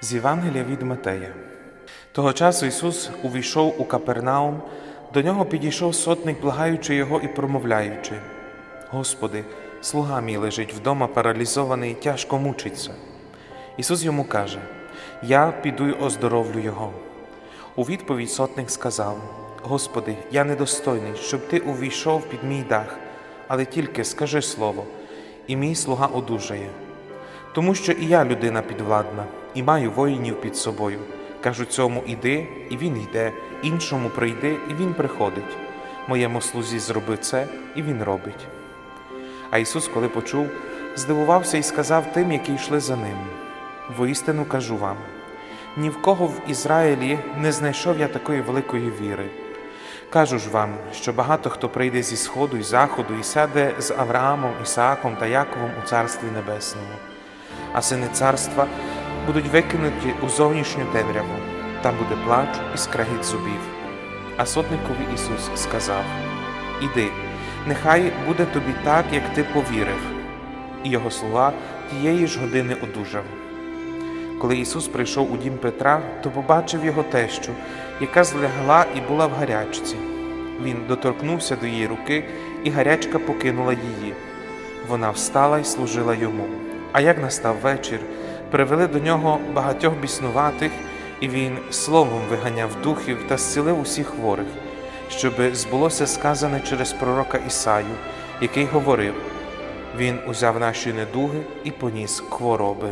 З Євангелія від Матея. Того часу Ісус увійшов у Капернаум, до нього підійшов сотник, благаючи його і промовляючи: Господи, слуга мій лежить вдома, паралізований, тяжко мучиться. Ісус йому каже: Я піду й оздоровлю його. У відповідь сотник сказав: Господи, я недостойний, щоб ти увійшов під мій дах, але тільки скажи слово, і мій слуга одужає. Тому що і я людина підвладна, і маю воїнів під собою. Кажу цьому іди, і він йде, іншому прийди, і він приходить. Моєму слузі зроби це, і він робить. А Ісус, коли почув, здивувався і сказав тим, які йшли за ним: Воістину кажу вам: ні в кого в Ізраїлі не знайшов я такої великої віри. Кажу ж вам, що багато хто прийде зі сходу і заходу і сяде з Авраамом, Ісааком та Яковом у Царстві Небесному, а сини царства будуть викинуті у зовнішню темряву, там буде плач і скрегіт зубів. А сотникові Ісус сказав: Іди, нехай буде тобі так, як ти повірив. І його слуга тієї ж години одужав. Коли Ісус прийшов у дім Петра, то побачив його тещу, яка злегла і була в гарячці. Він доторкнувся до її руки, і гарячка покинула її. Вона встала й служила йому. А як настав вечір, привели до нього багатьох біснуватих, і він словом виганяв духів та зцілив усіх хворих, щоби збулося сказане через пророка Ісаю, який говорив: Він узяв наші недуги і поніс хвороби.